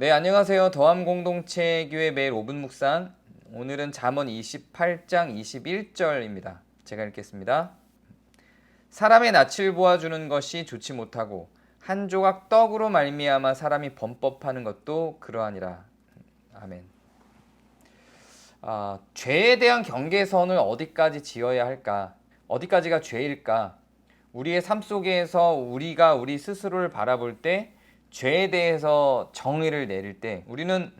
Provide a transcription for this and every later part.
네, 안녕하세요. 더함 공동체 교회 매일 5분 묵상. 오늘은 잠언 28장 21절입니다. 제가 읽겠습니다. 사람의 낯을 보아주는 것이 좋지 못하고 한 조각 떡으로 말미암아 사람이 범법하는 것도 그러하니라. 아멘. 아, 죄에 대한 경계선을 어디까지 지어야 할까? 어디까지가 죄일까? 우리의 삶 속에서 우리가 우리 스스로를 바라볼 때 죄에 대해서 정의를 내릴 때 우리는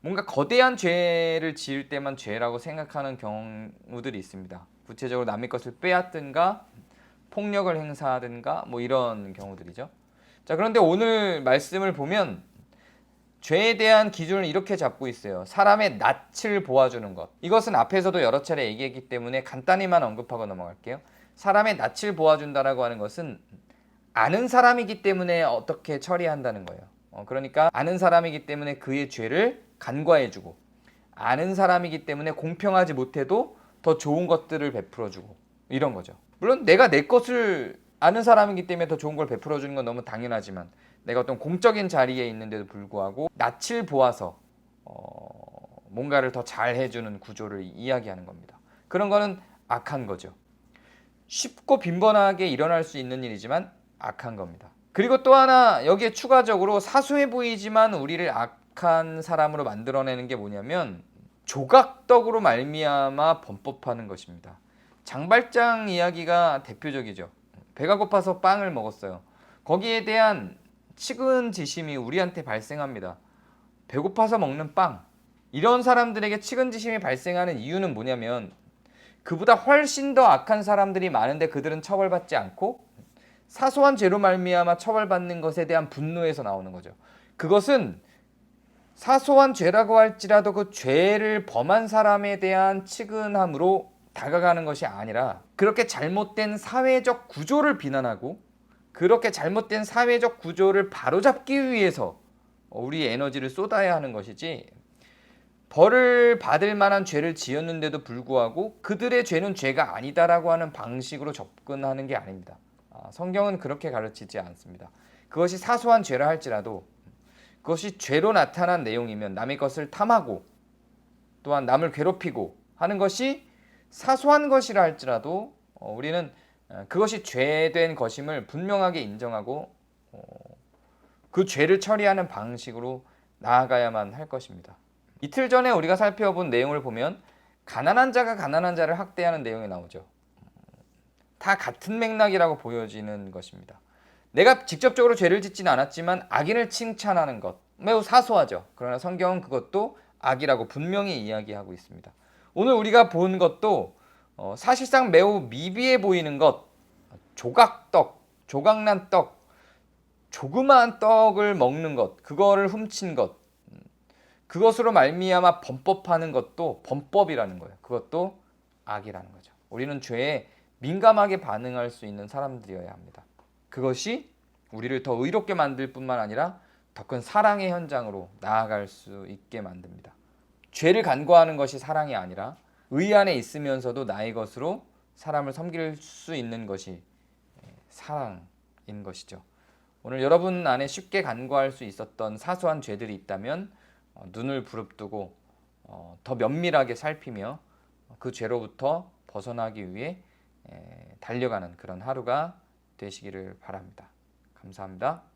뭔가 거대한 죄를 지을 때만 죄라고 생각하는 경우들이 있습니다. 구체적으로 남의 것을 빼앗든가 폭력을 행사하든가 뭐 이런 경우들이죠. 자, 그런데 오늘 말씀을 보면 죄에 대한 기준을 이렇게 잡고 있어요. 사람의 낯을 보아주는 것. 이것은 앞에서도 여러 차례 얘기했기 때문에 간단히만 언급하고 넘어갈게요. 사람의 낯을 보아준다라고 하는 것은 아는 사람이기 때문에 어떻게 처리한다는 거예요. 어, 그러니까 아는 사람이기 때문에 그의 죄를 간과해주고 아는 사람이기 때문에 공평하지 못해도 더 좋은 것들을 베풀어주고 이런 거죠. 물론 내가 내 것을 아는 사람이기 때문에 더 좋은 걸 베풀어주는 건 너무 당연하지만 내가 어떤 공적인 자리에 있는데도 불구하고 낯을 보아서 어, 뭔가를 더 잘 해주는 구조를 이야기하는 겁니다. 그런 거는 악한 거죠. 쉽고 빈번하게 일어날 수 있는 일이지만 악한 겁니다. 그리고 또 하나 여기에 추가적으로 사소해 보이지만 우리를 악한 사람으로 만들어내는 게 뭐냐면 조각떡으로 말미암아 범법하는 것입니다. 장발장 이야기가 대표적이죠. 배가 고파서 빵을 먹었어요. 거기에 대한 측은지심이 우리한테 발생합니다. 배고파서 먹는 빵. 이런 사람들에게 측은지심이 발생하는 이유는 뭐냐면 그보다 훨씬 더 악한 사람들이 많은데 그들은 처벌받지 않고 사소한 죄로 말미암아 처벌받는 것에 대한 분노에서 나오는 거죠. 그것은 사소한 죄라고 할지라도 그 죄를 범한 사람에 대한 측은함으로 다가가는 것이 아니라 그렇게 잘못된 사회적 구조를 비난하고 그렇게 잘못된 사회적 구조를 바로잡기 위해서 우리 에너지를 쏟아야 하는 것이지 벌을 받을 만한 죄를 지었는데도 불구하고 그들의 죄는 죄가 아니다라고 하는 방식으로 접근하는 게 아닙니다. 아, 성경은 그렇게 가르치지 않습니다. 그것이 사소한 죄라 할지라도 그것이 죄로 나타난 내용이면 남의 것을 탐하고 또한 남을 괴롭히고 하는 것이 사소한 것이라 할지라도 어, 우리는 어, 그것이 죄된 것임을 분명하게 인정하고 어, 그 죄를 처리하는 방식으로 나아가야만 할 것입니다. 이틀 전에 우리가 살펴본 내용을 보면 가난한 자가 가난한 자를 학대하는 내용이 나오죠. 다 같은 맥락이라고 보여지는 것입니다. 내가 직접적으로 죄를 짓지는 않았지만 악인을 칭찬하는 것 매우 사소하죠. 그러나 성경은 그것도 악이라고 분명히 이야기하고 있습니다. 오늘 우리가 본 것도 어, 사실상 매우 미비해 보이는 것, 조각떡, 조각난 떡, 조그마한 떡을 먹는 것, 그거를 훔친 것, 그것으로 말미암아 범법하는 것도 범법이라는 거예요. 그것도 악이라는 거죠. 우리는 죄에 민감하게 반응할 수 있는 사람들이어야 합니다. 그것이 우리를 더 의롭게 만들 뿐만 아니라 더 큰 사랑의 현장으로 나아갈 수 있게 만듭니다. 죄를 간과하는 것이 사랑이 아니라 의 안에 있으면서도 나의 것으로 사람을 섬길 수 있는 것이 사랑인 것이죠. 오늘 여러분 안에 쉽게 간과할 수 있었던 사소한 죄들이 있다면 어, 눈을 부릅뜨고 어, 더 면밀하게 살피며 그 죄로부터 벗어나기 위해 에, 달려가는 그런 하루가 되시기를 바랍니다. 감사합니다.